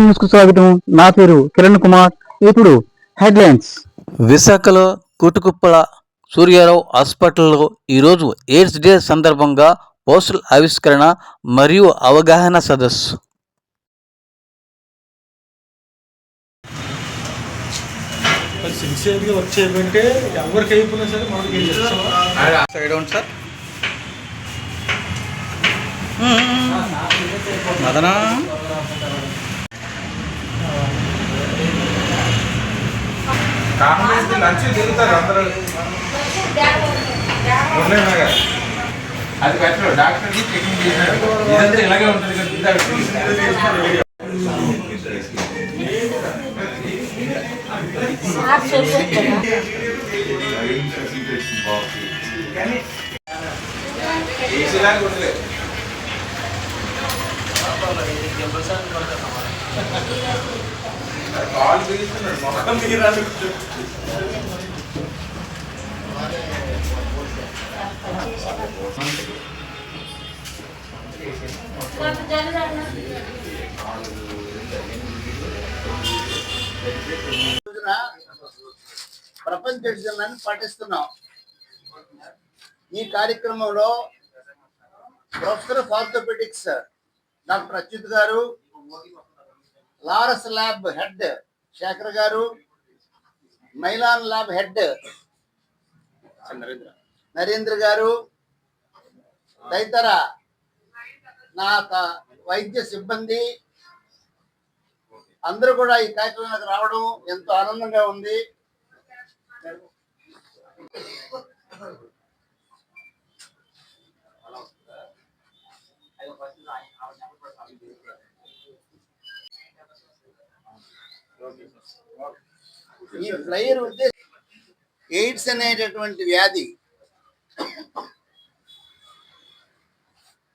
న్యూస్కు స్వాగతం. నా పేరు కిరణ్ కుమార్. ఇప్పుడు హెడ్లైన్స్. విశాఖలో కుటుకుప్పల సూర్యారావు హాస్పిటల్లో ఈరోజు ఎయిడ్స్ డే సందర్భంగా పోస్టల్ ఆవిష్కరణ మరియు అవగాహన సదస్సు. వర్క్ చేయమంటే ఎవరికి అయిపోయినా సరే మనకి ఏం చేస్తాం? సైడ్ అవును సార్ మదనా కాంగ్రెస్ లంచ్ తిరుగుతారు అందరూ. అది పెట్టరు డాక్టర్ చెకింగ్ చేశారు. ఇదంతా ఇలాగే ఉంటుంది కాల్ పిలుస్తున్నాడు మొత్తం తీరాలి రోజున ప్రపంచ దినాన్ని పాటిస్తున్నాం. ఈ కార్యక్రమంలో professor of orthopaedics doctor Achyut గారు లారస్ ల్యాబ్ హెడ్ శేఖర్ గారు మైలాన్ ల్యాబ్ హెడ్ నరేంద్ర. గారు తదితర నా వైద్య సిబ్బంది అందరూ కూడా ఈ కార్యక్రమానికి రావడం ఎంతో ఆనందంగా ఉంది. ఈ ఫ్లైయర్ ఉద్దేశం ఎయిడ్స్ అనేటటువంటి వ్యాధి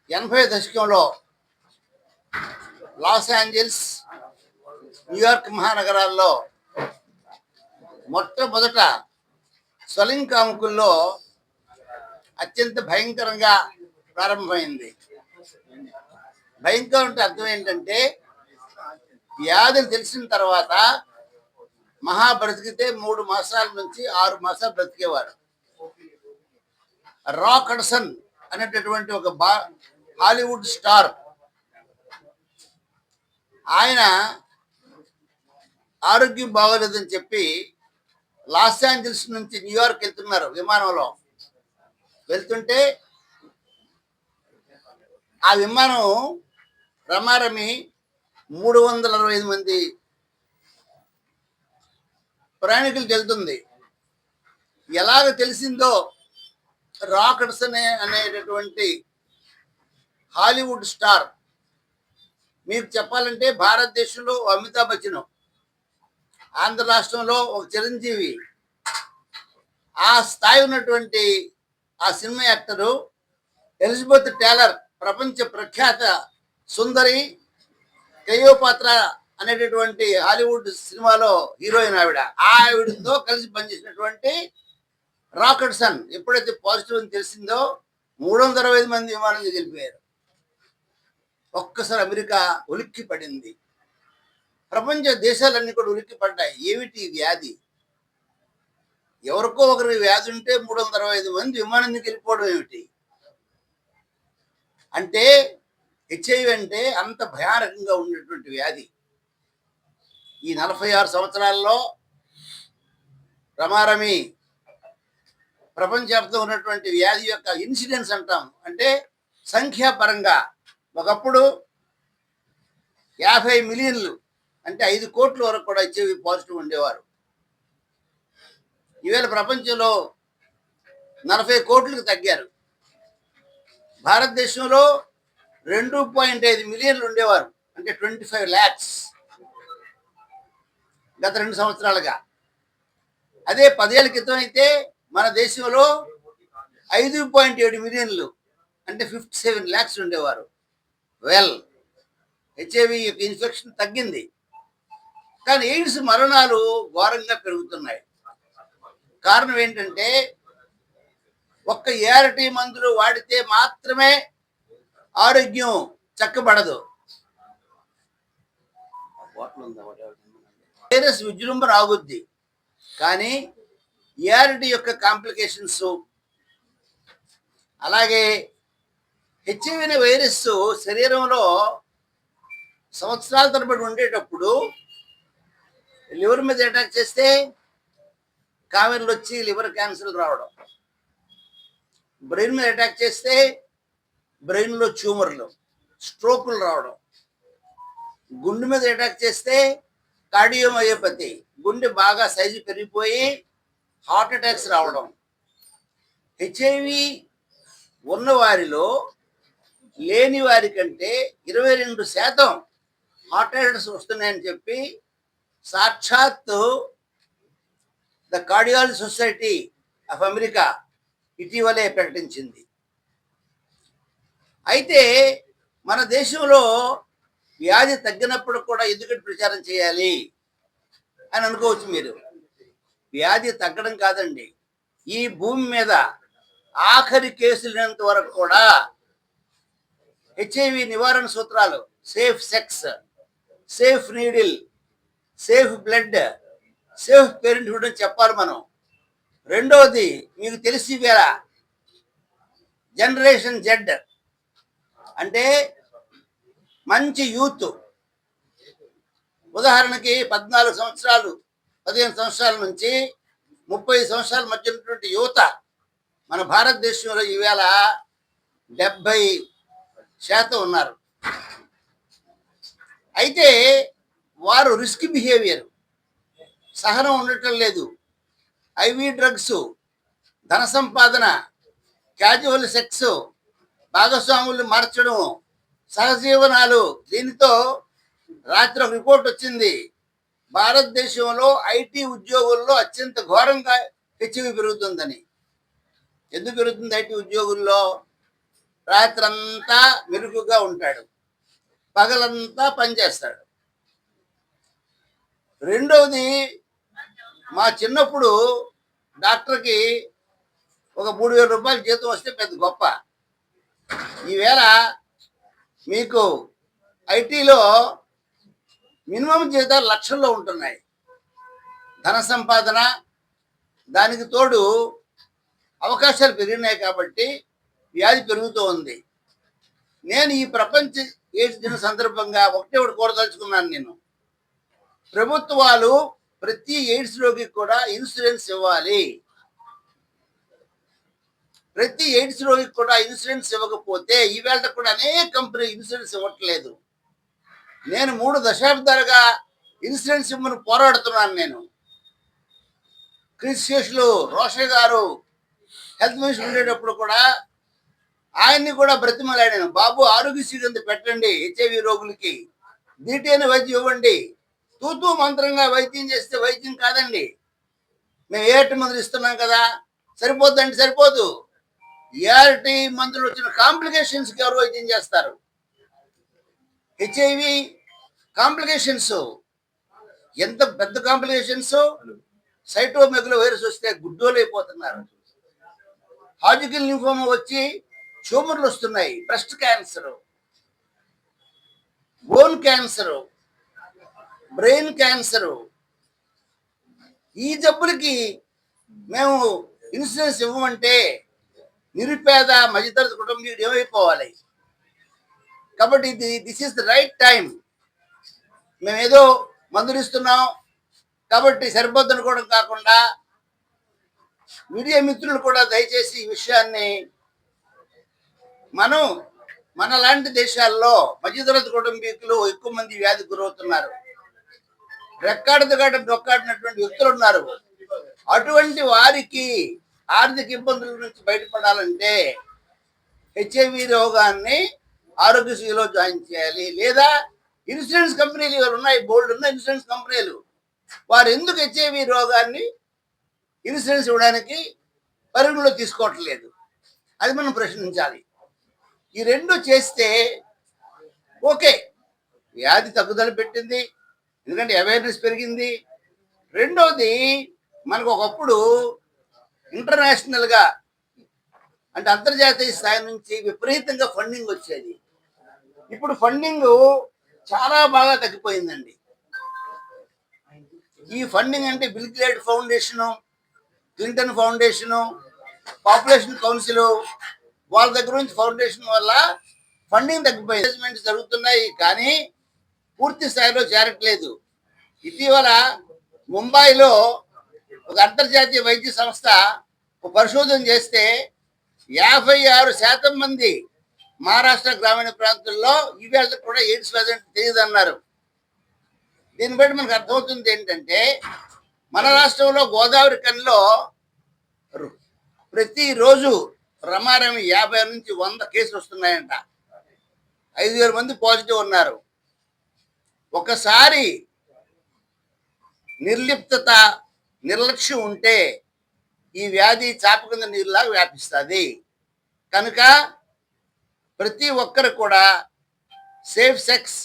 ఎనభై దశకంలో లాస్ ఏంజల్స్ న్యూయార్క్ మహానగరాల్లో మొట్టమొదట స్వలింగ్ కాముకుల్లో అత్యంత భయంకరంగా ప్రారంభమైంది. భయంకరం అంటే అర్థం ఏంటంటే వ్యాధిని తెలిసిన తర్వాత మహా బ్రతికితే మూడు మాసాల నుంచి ఆరు మాసాలు బ్రతికేవారు. రాకడ్సన్ అనేటటువంటి ఒక బా హాలీవుడ్ స్టార్ ఆయన ఆరోగ్యం బాగోలేదని చెప్పి లాస్ ఏంజల్స్ నుంచి న్యూయార్క్ వెళ్తున్నారు విమానంలో. వెళ్తుంటే ఆ విమానం రమారమి మూడు వందల అరవై ఐదు మంది ప్రయాణికులు వెళ్తుంది. ఎలాగ తెలిసిందో రాకెట్స్ అనే అనేటటువంటి హాలీవుడ్ స్టార్. మీకు చెప్పాలంటే భారతదేశంలో అమితాబ్ బచ్చన్ ఆంధ్ర రాష్ట్రంలో ఒక చిరంజీవి. ఆ స్థాయి ఉన్నటువంటి ఆ సినిమా యాక్టరు ఎలిజబెత్ టేలర్ ప్రపంచ ప్రఖ్యాత సుందరి కయోపాత్ర అనేటటువంటి హాలీవుడ్ సినిమాలో హీరోయిన్ ఆవిడ. ఆ ఆవిడతో కలిసి పనిచేసినటువంటి రాకెట్ సన్ ఎప్పుడైతే పాజిటివ్ అని తెలిసిందో మూడు వందల అరవై ఐదు మంది విమానం గెలిపారు ఒక్కసారి అమెరికా ఉలిక్కి పడింది ప్రపంచ దేశాలన్నీ కూడా ఉలిక్కి పడ్డాయి ఏమిటి వ్యాధి? ఎవరికో ఒకరి వ్యాధి ఉంటే మూడు వందల అరవై ఐదు మంది విమానం దిగి వెళ్ళిపోవడం ఏమిటి? అంటే హెచ్ఐవి అంటే అంత భయానకంగా ఉన్నటువంటి వ్యాధి. ఈ నలభై ఆరు సంవత్సరాల్లో రమారమి ప్రపంచవ్యాప్తంగా ఉన్నటువంటి వ్యాధి యొక్క ఇన్సిడెన్స్ అంటాం. అంటే సంఖ్యాపరంగా ఒకప్పుడు యాభై మిలియన్లు అంటే ఐదు కోట్ల వరకు కూడా హెచ్ఐవి పాజిటివ్ ఉండేవారు. ఈవేళ ప్రపంచంలో నలభై కోట్లకు తగ్గారు. భారతదేశంలో రెండు పాయింట్ ఐదు మిలియన్లు ఉండేవారు. అంటే ట్వంటీ ఫైవ్ ల్యాక్స్ గత రెండు సంవత్సరాలుగా. అదే పదేళ్ళ క్రితం అయితే మన దేశంలో ఐదు పాయింట్ ఏడు మిలియన్లు అంటే ఫిఫ్టీ సెవెన్ ల్యాక్స్ ఉండేవారు. వెల్ హెచ్ఐవి యొక్క ఇన్ఫెక్షన్ తగ్గింది. కానీ ఎయిడ్స్ మరణాలు ఘోరంగా పెరుగుతున్నాయి. కారణం ఏంటంటే ఒక్క ఏరటి మందులు వాడితే మాత్రమే ఆరోగ్యం చక్కబడదు. వైరస్ విజృంభణ ఆగుద్ది. కానీ ఏఆర్టీ యొక్క కాంప్లికేషన్స్ అలాగే హెచ్ఐవి వైరస్ శరీరంలో సంవత్సరాల తరబడి ఉండేటప్పుడు లివర్ మీద అటాక్ చేస్తే కామెర్లు వచ్చి లివర్ క్యాన్సర్ రావడం. బ్రెయిన్ మీద అటాక్ చేస్తే బ్రెయిన్లో ట్యూమర్లు స్ట్రోకులు రావడం. గుండె మీద అటాక్ చేస్తే కార్డియోమయోపతి గుండె బాగా సైజు పెరిగిపోయి హార్ట్ అటాక్స్ రావడం. హెచ్ఐవి ఉన్న వారిలో లేని వారి కంటే ఇరవై రెండు శాతం హార్ట్ అటాక్స్ వస్తున్నాయని చెప్పి సాక్షాత్తు the cardiology society of America ఇటీవలే ప్రకటించింది. అయితే మన దేశంలో వ్యాధి తగ్గినప్పుడు కూడా ఎందుకంటే ప్రచారం చేయాలి అని అనుకోవచ్చు మీరు. వ్యాధి తగ్గడం కాదండి. ఈ భూమి మీద ఆఖరి కేసులైనంత వరకు కూడా హెచ్ఐవి నివారణ సూత్రాలు safe sex safe needle safe blood safe parenthood అని చెప్పాలి మనం. రెండవది మీకు తెలిసి వేళ జనరేషన్ జెడ్ అంటే మంచి యూత్. ఉదాహరణకి పద్నాలుగు సంవత్సరాలు పదిహేను సంవత్సరాల నుంచి ముప్పై సంవత్సరాల మధ్య ఉన్నటువంటి యువత మన భారతదేశంలో ఈవేళ డెబ్బై శాతం ఉన్నారు. అయితే వారు రిస్క్ బిహేవియర్. సహనం ఉండటం లేదు. ఐవి డ్రగ్స్ ధన సంపాదన క్యాజువల్ సెక్స్ భాగస్వాములు మార్చడం సహజీవనాలు. దీనితో రాత్రి ఒక రిపోర్ట్ వచ్చింది. భారతదేశంలో ఐటీ ఉద్యోగుల్లో అత్యంత ఘోరంగా హెచ్ఐవి పెరుగుతుందని. ఎందుకు పెరుగుతుంది ఐటీ ఉద్యోగుల్లో? రాత్రంతా మెరుగుగా ఉంటాడు. పగలంతా పనిచేస్తాడు రెండవది మా చిన్నప్పుడు డాక్టర్కి ఒక మూడు వేల రూపాయలు జీతం వస్తే పెద్ద గొప్ప. ఈవేళ మీకు ఐటీలో మినిమం జీతాలు లక్షల్లో ఉంటున్నాయి. ధన సంపాదన దానికి తోడు అవకాశాలు పెరిగినాయి కాబట్టి వ్యాధి పెరుగుతూ ఉంది. నేను ఈ ప్రపంచ ఎయిడ్స్ దిన సందర్భంగా ఒకటే ఒకటి కోరదలుచుకున్నాను నేను. ప్రభుత్వాలు ప్రతి ఎయిడ్స్ రోగికి కూడా ఇన్సూరెన్స్ ఇవ్వాలి. ప్రతి ఎయిడ్స్ రోగికి కూడా ఇన్సూరెన్స్ ఇవ్వకపోతే ఈవేళ కూడా అనేక కంపెనీ ఇన్సూరెన్స్ ఇవ్వట్లేదు. నేను మూడు దశాబ్దాలుగా ఇన్సూరెన్స్ ఇమ్మని పోరాడుతున్నాను నేను. క్రిస్ శేషులు రోషన్ గారు హెల్త్ మినిస్టర్ ఉండేటప్పుడు కూడా ఆయన్ని కూడా బ్రతిమలాడాను. బాబు ఆరోగ్యశ్రీ కింద పెట్టండి హెచ్ఐవి రోగులకి. దీటైన వైద్యం ఇవ్వండి. తూతూ మంత్రంగా వైద్యం చేస్తే వైద్యం కాదండి. మేము ఏటి మందులు ఇస్తున్నాం కదా. సరిపోద్దండి సరిపోదు. ఏఆర్టీ మందులు వచ్చిన కాంప్లికేషన్స్కి ఎవరు వైద్యం చేస్తారు? HIV complications. ఎంత పెద్ద కాంప్లికేషన్స్? సైటోమెగులో వైరస్ వస్తే గుడ్డోలు అయిపోతున్నారు హాజికల్ లింఫోమా వచ్చి ట్యూమర్లు వస్తున్నాయి. Breast cancer bone cancer brain cancer. ఈ జబ్బులకి మేము ఇన్సూరెన్స్ ఇవ్వమంటే నిరుపేద మధ్యతరగతి కుటుంబీయుడు ఏమైపోవాలి? కాబట్టి ఇది this is the right time మేము ఏదో మందులు ఇస్తున్నాం కాబట్టి సరిపోద్దు అనుకోవడం కాకుండా మీడియా మిత్రులు కూడా దయచేసి ఈ విషయాన్ని మనం మన లాంటి దేశాల్లో మధ్యతరగతి కుటుంబీకులు ఎక్కువ మంది వ్యాధి గురవుతున్నారు. రెక్కాడదు గడ దొక్కాడినటువంటి వ్యక్తులు ఉన్నారు. అటువంటి వారికి ఆర్థిక ఇబ్బందుల నుంచి బయటపడాలంటే హెచ్ఐవి రోగాన్ని ఆరోగ్యశ్రీలో జాయిన్ చేయాలి. లేదా ఇన్సూరెన్స్ కంపెనీలు ఇవాళ ఉన్నాయి బోల్డ్ ఉన్న ఇన్సూరెన్స్ కంపెనీలు. వారు ఎందుకు హెచ్ఐవి రోగాన్ని ఇన్సూరెన్స్ ఇవ్వడానికి పరిగణలో తీసుకోవట్లేదు? అది మనం ప్రశ్నించాలి. ఈ రెండు చేస్తే ఓకే వ్యాధి తగ్గుదల పెట్టింది ఎందుకంటే అవేర్నెస్ పెరిగింది. రెండోది మనకు ఒకప్పుడు ఇంటర్నేషనల్గా అంటే అంతర్జాతీయ స్థాయి నుంచి విపరీతంగా ఫండింగ్ వచ్చేది. ఇప్పుడు ఫండింగ్ చాలా బాగా తగ్గిపోయిందండి. ఈ ఫండింగ్ అంటే Bill great foundation Clinton foundation population council వాళ్ళ దగ్గర నుంచి ఫౌండేషన్ వల్ల ఫండింగ్ తగ్గిపోయింది. జరుగుతున్నాయి కానీ పూర్తి స్థాయిలో చేరట్లేదు. ఇటీవల ముంబైలో ఒక అంతర్జాతీయ వైద్య సంస్థ ఒక పరిశోధన చేస్తే యాభై ఆరు శాతం మంది మహారాష్ట్ర గ్రామీణ ప్రాంతాల్లో ఈ వేళ కూడా ఎయిడ్స్ వ్యాధి తెలియదన్నారు. తెలియదు అన్నారు దీన్ని బట్టి మనకు అర్థమవుతుంది ఏంటంటే మన రాష్ట్రంలో గోదావరి కన్లో రు- ప్రతిరోజు రమారమి యాభై నుంచి వంద కేసులు వస్తున్నాయంట. ఐదు వేల మంది పాజిటివ్ ఉన్నారు. ఒకసారి నిర్లిప్తత నిర్లక్ష్యం ఉంటే ఈ వ్యాధి చాప కింద నీరులాగా వ్యాపిస్తుంది. కనుక ప్రతి ఒక్కరు కూడా safe sex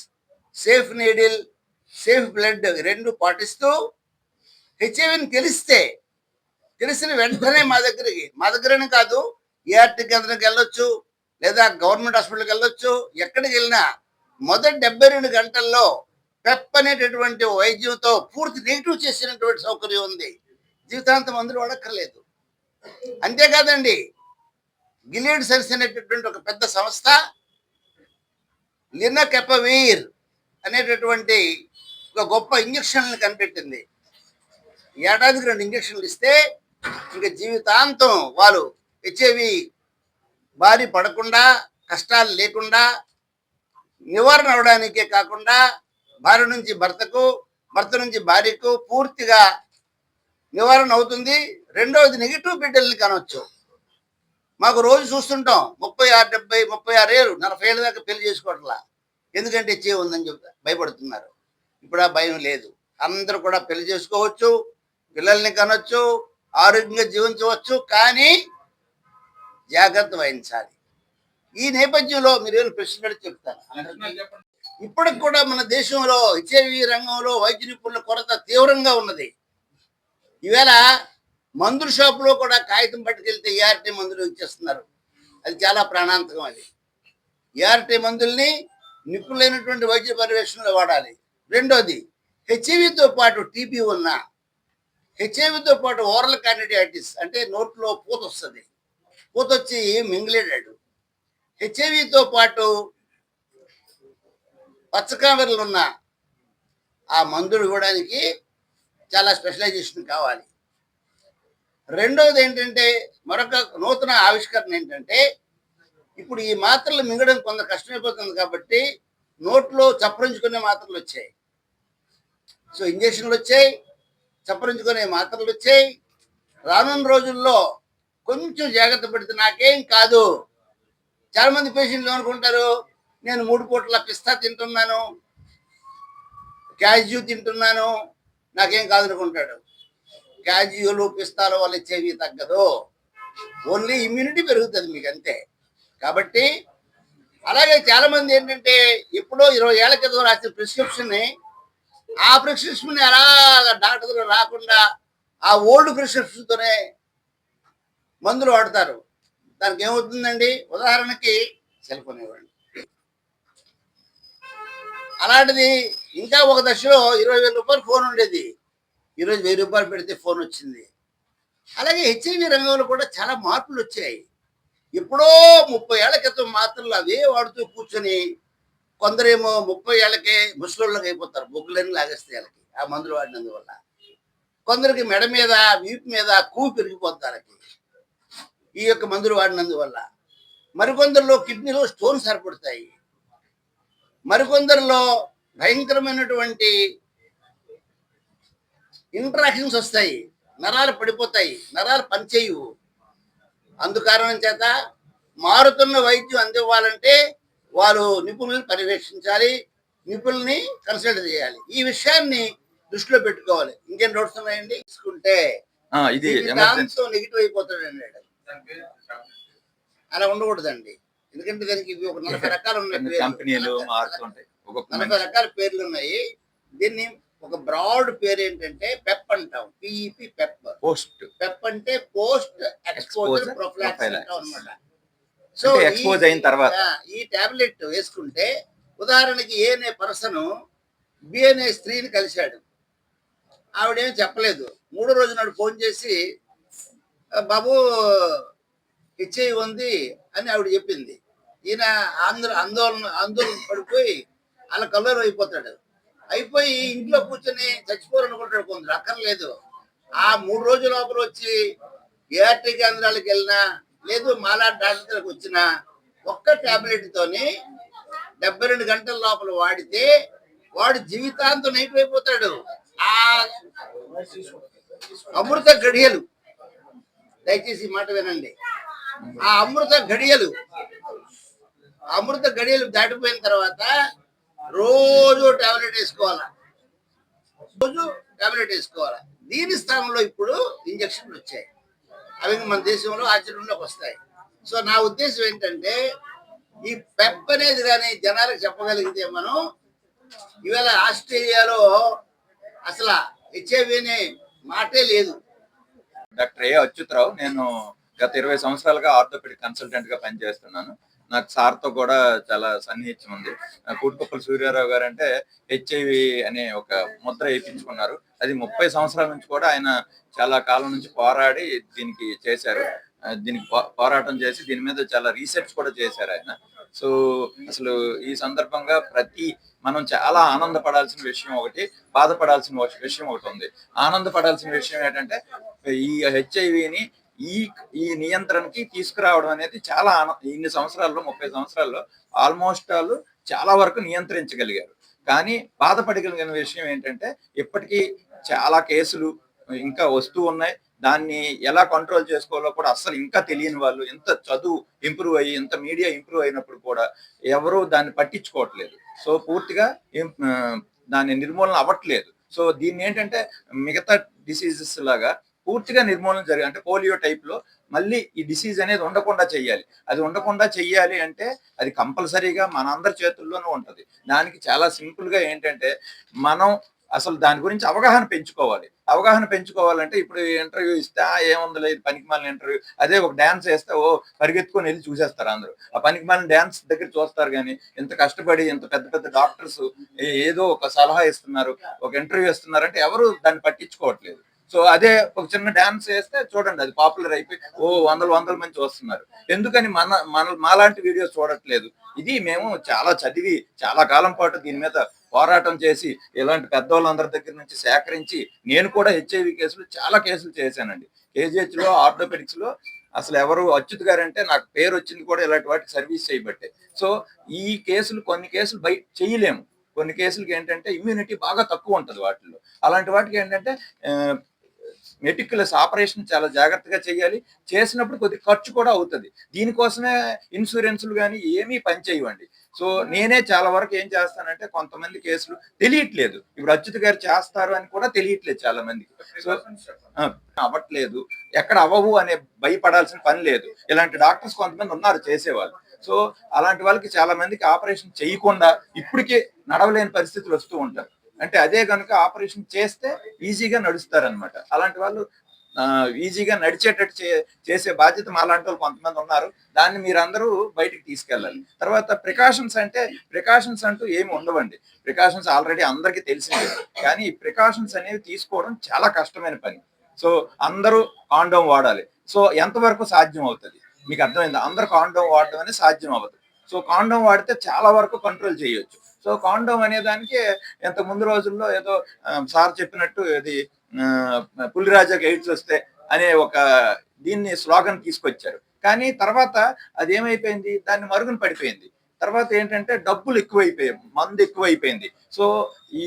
safe needle safe blood రెండు పాటిస్తూ హెచ్ఐవిని తెలిస్తే తెలిసిన వెంటనే మా దగ్గరికి మా దగ్గరనే కాదు ఏఆర్టీ కేంద్రానికి వెళ్ళొచ్చు లేదా గవర్నమెంట్ హాస్పిటల్కి వెళ్ళొచ్చు ఎక్కడికి వెళ్ళినా మొదటి డెబ్బై రెండు గంటల్లో పెప్ అనేటటువంటి వైద్యంతో పూర్తి నెగిటివ్ చేసినటువంటి సౌకర్యం ఉంది. జీవితాంతం అందరూ వాడక్కర్లేదు అంతేకాదండి గిలీడ్ సెల్స్ అనేటటువంటి ఒక పెద్ద సంస్థ లినకెపవీర్ అనేటటువంటి ఒక గొప్ప ఇంజక్షన్లు కనిపెట్టింది. ఏడాదికి రెండు ఇంజక్షన్లు ఇస్తే ఇంకా జీవితాంతం వాళ్ళు హెచ్ఐవి బారి పడకుండా కష్టాలు లేకుండా నివారణ అవడానికే కాకుండా భార్య నుంచి భర్తకు భర్త నుంచి భార్యకు పూర్తిగా నివారణ అవుతుంది. రెండవది నెగిటివ్ బిడ్డల్ని కనవచ్చు మాకు రోజు చూస్తుంటాం ముప్పై ఆరు డెబ్బై ముప్పై ఆరు ఏళ్ళు నలభై ఏళ్ళ దాకా పెళ్ళి చేసుకోవట్లా. ఎందుకంటే చే ఉందని చెప్తా భయపడుతున్నారు. ఇప్పుడు ఆ భయం లేదు. అందరూ కూడా పెళ్ళి చేసుకోవచ్చు పిల్లల్ని కనొచ్చు ఆరోగ్యంగా జీవించవచ్చు కానీ జాగ్రత్త వహించాలి. ఈ నేపథ్యంలో మీరు ఏమైనా ప్రశ్న అడిగి చెప్తాను ఇప్పటికి కూడా మన దేశంలో హెచ్ఐవి రంగంలో వైద్య నిపుణుల కొరత తీవ్రంగా ఉన్నది. ఈవేళ మందుల షాపులో కూడా కాగితం పట్టుకెళ్తే ఏఆర్టీ మందులు ఇచ్చేస్తున్నారు. అది చాలా ప్రాణాంతకం అది. ఏఆర్టీ మందుల్ని నిపుణులైనటువంటి వైద్య పర్యవేక్షణలో వాడాలి. రెండోది హెచ్ఐవితో పాటు టీబీ ఉన్న హెచ్ఐవితో పాటు ఓరల్ క్యాండిడైటిస్ అంటే నోట్లో పూత వస్తుంది పూత వచ్చి మింగిలేడాడు. హెచ్ఐవితో పాటు పచ్చకామెరలు ఉన్న ఆ మందులు ఇవ్వడానికి చాలా స్పెషలైజేషన్ కావాలి. రెండవది ఏంటంటే మరొక నూతన ఆవిష్కరణ ఏంటంటే ఇప్పుడు ఈ మాత్రలు మింగడం కొంత కష్టమైపోతుంది కాబట్టి నోట్లో చప్పరించుకునే మాత్రలు వచ్చాయి. సో ఇంజక్షన్లు వచ్చాయి చప్పరించుకునే మాత్రలు వచ్చాయి. రానున్న రోజుల్లో కొంచెం జాగ్రత్త పడితే నాకేం కాదు. చాలామంది పేషెంట్లు అనుకుంటారు నేను మూడు పూట్ల పిస్తా తింటున్నాను క్యాజ్యూ తింటున్నాను నాకేం కాదనుకుంటాడు. క్యాజ్యూలు పిస్తాల వల్ల ఇచ్చేవి తగ్గదు. ఓన్లీ ఇమ్యూనిటీ పెరుగుతుంది మీకు అంతే. కాబట్టి అలాగే చాలా మంది ఏంటంటే ఎప్పుడో ఇరవై ఏళ్ళ క్రితం రాసిన ప్రిస్క్రిప్షన్ ఆ ప్రిస్క్రిప్షన్ ఎలా డాక్టర్ రాకుండా ఆ ఓల్డ్ ప్రిస్క్రిప్షన్తోనే మందులు వాడతారు. దానికి ఏమవుతుందండి? ఉదాహరణకి సెల్ ఫోన్ ఇవ్వండి. అలాంటిది ఇంకా ఒక దశలో ఇరవై వేల రూపాయలు ఫోన్ ఉండేది. ఈరోజు వెయ్యి రూపాయలు పెడితే ఫోన్ వచ్చింది. అలాగే హెచ్ఐవి రంగంలో కూడా చాలా మార్పులు వచ్చాయి. ఎప్పుడో ముప్పై ఏళ్ళ క్రితం మాత్రలు అవే వాడుతూ కూర్చొని కొందరేమో ముప్పై ఏళ్ళకే ముసలోళ్ళకి అయిపోతారు. బొగ్గులని లాగేస్తే వాళ్ళకి ఆ మందులు వాడినందువల్ల. కొందరికి మెడ మీద వీపు మీద కూవి పెరిగిపోతారు ఈ యొక్క మందులు వాడినందువల్ల. మరికొందరిలో కిడ్నీలో స్టోన్స్ ఏర్పడతాయి. మరికొందరిలో భయంకరమైనటువంటి ఇంట్రాక్షన్స్ వస్తాయి. నరాలు పడిపోతాయి. నరాలు పనిచేయవు. అందుకారణం చేత మారుతున్న వైద్యం అందివ్వాలంటే వారు నిపుణుల్ని పర్యవేక్షించాలి. నిపుణుల్ని కన్సల్ట్ చేయాలి. ఈ విషయాన్ని దృష్టిలో పెట్టుకోవాలి. ఇంకేం డౌట్స్ ఉన్నాయండి? తీసుకుంటే ఇది నెగిటివ్ అయిపోతాడండి. అలా ఉండకూడదండి. ఎందుకంటే దానికి ఇవి ఒక నలభై రకాలు ఉన్నాయి. కంపెనీలు నలభై- మారుతుంటాయి రకాల పేర్లు ఉన్నాయి. దీన్ని ఒక బ్రాడ్ పేరు ఏంటంటే పెప్ అంటాం. P E P PEP. Post. PEP అంటే పోస్ట్ ఎక్స్పోజర్. అనమాట అంటే expose అయిన తర్వాత. ఈ టాబ్లెట్ వేసుకుంటే ఉదాహరణకి ఏ అనే పర్సన్ బి అనే స్త్రీని కలిశాడు. ఆవిడేం చెప్పలేదు. మూడో రోజు నాడు ఫోన్ చేసి "ఆ, బాబు హెచ్ఐ ఉంది. అని ఆవిడ చెప్పింది. ఈయన ఆంధ్ర ఆందోళన ఆందోళన పడిపోయి అలా కలర్ అయిపోతాడు. అయిపోయి ఇంట్లో కూర్చొని చచ్చిపోరనుకుంటాడు కొందరు. అక్కర్లేదు. ఆ మూడు రోజుల లోపల వచ్చి ఏఆర్టీ కేంద్రాలకు వెళ్ళినా లేదు మాలా డాక్టర్కి వచ్చినా ఒక్క టాబ్లెట్ తోని డెబ్బై రెండు గంటల లోపల వాడితే వాడు జీవితాంతం నైట్ అయిపోతాడు. ఆ అమృత గడియలు దయచేసి మాట వినండి. ఆ అమృత గడియలు అమృత గడియలు దాటిపోయిన తర్వాత రోజు టాబ్లెట్ వేసుకోవాలా? రోజు టాబ్లెట్ వేసుకోవాలా? దీని స్థానంలో ఇప్పుడు ఇంజక్షన్లు వచ్చాయి. అవి మన దేశంలో ఆచరణలోకి వస్తాయి. సో నా ఉద్దేశం ఏంటంటే ఈ పెప్ అనేది కానీ జనాలకు చెప్పగలిగితే మనం ఇవాళ ఆస్ట్రేలియాలో అసలు హెచ్ఐవి అనే మాటే లేదు. డాక్టర్ ఏ అచ్యుతరావు నేను గత ఇరవై సంవత్సరాలుగా ఆర్థోపెడిక్ కన్సల్టెంట్గా పనిచేస్తున్నాను. నాకు సార్తో కూడా చాలా సన్నిహిత్యం ఉంది. ఆ సూర్యారావు గారు అంటే హెచ్ఐవి అనే ఒక ముద్ర వేయించుకున్నారు. అది ముప్పై సంవత్సరాల నుంచి కూడా ఆయన చాలా కాలం నుంచి పోరాడి దీనికి చేశారు. దీనికి పోరాటం చేసి దీని మీద చాలా రీసెర్చ్ కూడా చేశారు ఆయన. సో అసలు ఈ సందర్భంగా ప్రతి మనం చాలా ఆనందపడాల్సిన విషయం ఒకటి బాధపడాల్సిన విషయం ఒకటి ఉంది. ఆనందపడాల్సిన విషయం ఏంటంటే ఈ హెచ్ఐవిని ఈ ఈ నియంత్రణకి తీసుకురావడం అనేది చాలా ఇన్ని సంవత్సరాల్లో ముప్పై సంవత్సరాల్లో ఆల్మోస్ట్ వాళ్ళు చాలా వరకు నియంత్రించగలిగారు. కానీ బాధపడగలిగిన విషయం ఏంటంటే ఇప్పటికీ చాలా కేసులు ఇంకా వస్తూ ఉన్నాయి. దాన్ని ఎలా కంట్రోల్ చేసుకోవాలో కూడా అస్సలు ఇంకా తెలియని వాళ్ళు ఎంత చదువు ఇంప్రూవ్ అయ్యి ఎంత మీడియా ఇంప్రూవ్ అయినప్పుడు కూడా ఎవరు దాన్ని పట్టించుకోవట్లేదు. సో పూర్తిగా దాని నిర్మూలన అవ్వట్లేదు. సో దీన్ని ఏంటంటే మిగతా డిసీజెస్ లాగా పూర్తిగా నిర్మూలన జరిగి అంటే పోలియో టైప్లో మళ్ళీ ఈ డిసీజ్ అనేది ఉండకుండా చెయ్యాలి అది ఉండకుండా చెయ్యాలి అంటే అది కంపల్సరీగా మనందరి చేతుల్లోనూ ఉంటది. దానికి చాలా సింపుల్గా ఏంటంటే మనం అసలు దాని గురించి అవగాహన పెంచుకోవాలి. అవగాహన పెంచుకోవాలంటే ఇప్పుడు ఇంటర్వ్యూ ఇస్తే "ఆ, ఏముంది లేదు పనికి మాలిన ఇంటర్వ్యూ. అదే ఒక డాన్స్ వేస్తే ఓ పరిగెత్తుకొని వెళ్ళి చూసేస్తారు అందరూ. ఆ పనికి మాలిన డాన్స్ దగ్గర చూస్తారు కానీ ఇంత కష్టపడి ఇంత పెద్ద పెద్ద డాక్టర్స్ ఏదో ఒక సలహా ఇస్తున్నారు ఒక ఇంటర్వ్యూ ఇస్తున్నారు అంటే ఎవరు దాన్ని పట్టించుకోవట్లేదు. సో అదే ఒక చిన్న డాన్స్ వేస్తే చూడండి అది పాపులర్ అయిపోయి ఓ వందల వందల మంది వస్తున్నారు. ఎందుకని మన మన మాలాంటి వీడియోస్ చూడట్లేదు. ఇది మేము చాలా చదివి చాలా కాలం పాటు దీని మీద పోరాటం చేసి ఇలాంటి పెద్దవాళ్ళందరి దగ్గర నుంచి సేకరించి నేను కూడా హెచ్ఐవి కేసులు చాలా కేసులు చేశానండి. కేజీహెచ్లో ఆర్థోపెడిక్స్లో అసలు ఎవరు అచ్యుత్ గారు అంటే నాకు పేరు వచ్చింది కూడా ఇలాంటి వాటికి సర్వీస్ చేయబట్టే. సో ఈ కేసులు కొన్ని కేసులు బయట చేయలేము. కొన్ని కేసులకి ఏంటంటే ఇమ్యూనిటీ బాగా తక్కువ ఉంటుంది వాటిల్లో. అలాంటి వాటికి ఏంటంటే మెటిక్యులస్ ఆపరేషన్ చాలా జాగ్రత్తగా చేయాలి. చేసినప్పుడు కొద్ది ఖర్చు కూడా అవుతుంది. దీనికోసమే ఇన్సూరెన్స్లు కానీ ఏమీ పనిచేయవండి. సో నేనే చాలా వరకు ఏం చేస్తానంటే కొంతమంది కేసులు తెలియట్లేదు. ఇప్పుడు అచ్యుత్ గారు చేస్తారు అని కూడా తెలియట్లేదు చాలా మందికి. సో అవ్వట్లేదు. ఎక్కడ అవ్వవు అనే భయపడాల్సిన పని లేదు. ఇలాంటి డాక్టర్స్ కొంతమంది ఉన్నారు చేసేవాళ్ళు. సో అలాంటి వాళ్ళకి చాలా మందికి ఆపరేషన్ చేయకుండా ఇప్పటికే నడవలేని పరిస్థితులు వస్తూ ఉంటారు. అంటే అదే కనుక ఆపరేషన్ చేస్తే ఈజీగా నడుస్తారనమాట అలాంటి వాళ్ళు ఈజీగా నడిచేటట్టు చే- చేసే బాధ్యత మాలాంటి వాళ్ళు కొంతమంది ఉన్నారు. దాన్ని మీరందరూ బయటికి తీసుకెళ్ళాలి. తర్వాత ప్రికాషన్స్ అంటే ప్రికాషన్స్ అంటూ ఏమి ఉండవండి. ప్రికాషన్స్ ఆల్రెడీ అందరికీ తెలిసిందే. కానీ ఈ ప్రికాషన్స్ అనేవి తీసుకోవడం చాలా కష్టమైన పని. సో అందరూ కాండోమ్ వాడాలి. సో ఎంతవరకు సాధ్యం అవుతుంది? మీకు అర్థమైంది? అందరు కాండోమ్ వాడడం అనేది సాధ్యం అవ్వదు. సో కాండోమ్ వాడితే చాలా వరకు కంట్రోల్ చేయొచ్చు. సో కాండోమ్ అనే దానికి ఇంత ముందు రోజుల్లో ఏదో సార్ చెప్పినట్టు ఇది పులిరాజాకి ఎయిడ్స్ వస్తే అనే ఒక దీన్ని స్లోగన్ తీసుకొచ్చారు. కానీ తర్వాత అది ఏమైపోయింది దాన్ని మరుగున పడిపోయింది. తర్వాత ఏంటంటే డబ్బులు ఎక్కువైపోయాయి మందు ఎక్కువైపోయింది. సో ఈ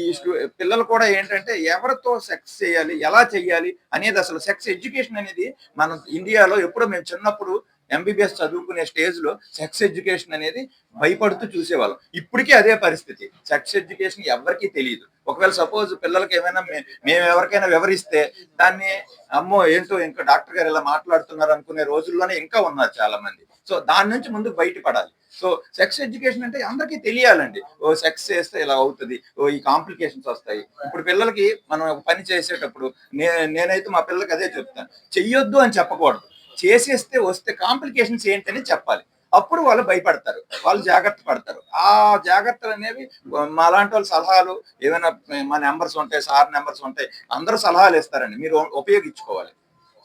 పిల్లలు కూడా ఏంటంటే ఎవరితో సెక్స్ చేయాలి ఎలా చేయాలి అనేది అసలు సెక్స్ ఎడ్యుకేషన్ అనేది మన ఇండియాలో ఎప్పుడో మేము చిన్నప్పుడు ఎంబీబీఎస్ చదువుకునే స్టేజ్లో సెక్స్ ఎడ్యుకేషన్ అనేది భయపడుతూ చూసేవాళ్ళం. ఇప్పటికీ అదే పరిస్థితి. సెక్స్ ఎడ్యుకేషన్ ఎవరికీ తెలియదు ఒకవేళ సపోజ్ పిల్లలకి ఏమైనా మే- మేము ఎవరికైనా వివరిస్తే దాన్ని అమ్మో ఏంటో ఇంకా డాక్టర్ గారు ఇలా మాట్లాడుతున్నారు అనుకునే రోజుల్లోనే ఇంకా ఉన్నారు చాలా మంది సో దాని నుంచి ముందు బయటపడాలి. సో సెక్స్ ఎడ్యుకేషన్ అంటే అందరికీ తెలియాలండి. ఓ సెక్స్ చేస్తే ఇలా అవుతుంది. ఓ ఈ కాంప్లికేషన్స్ వస్తాయి. ఇప్పుడు పిల్లలకి మనం పని చేసేటప్పుడు నే నేనైతే మా పిల్లలకి అదే చెప్తాను. చెయ్యొద్దు అని చెప్పకూడదు. చేసేస్తే వస్తే కాంప్లికేషన్స్ ఏంటని చెప్పాలి. అప్పుడు వాళ్ళు భయపడతారు. వాళ్ళు జాగ్రత్త పడతారు. ఆ జాగ్రత్తలు అనేవి మా లాంటి వాళ్ళ సలహాలు ఏదైనా మా నెంబర్స్ ఉంటాయి సార్ నెంబర్స్ ఉంటాయి అందరూ సలహాలు ఇస్తారండి. మీరు ఉపయోగించుకోవాలి.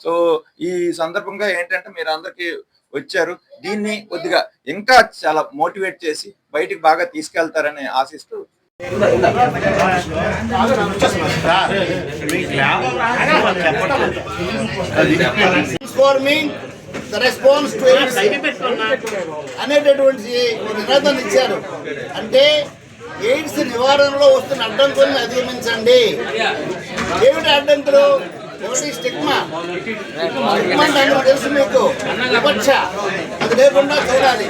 సో ఈ సందర్భంగా ఏంటంటే మీరు అందరికీ వచ్చారు. దీన్ని కొద్దిగా ఇంకా చాలా మోటివేట్ చేసి బయటికి బాగా తీసుకెళ్తారని ఆశిస్తూ ట్రాన్స్ఫార్మింగ్ ద రెస్పాన్స్ టు అనేటటువంటి ఒక నినాదాన్ని ఇచ్చారు. అంటే ఎయిడ్స్ నివారణలో వస్తున్న అడ్డంకులను అధిగమించండి. ఏమిటి అడ్డంకులు? ఒకటి స్టిగ్మా. స్టిగ్మా అంటే తెలుసు మీకు? వివక్ష అది లేకుండా చూడాలి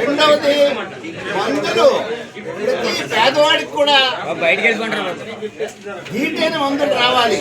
రెండవది మందులు. ప్రతి పేదవాడికి కూడా హీట్ అయిన మందులు రావాలి.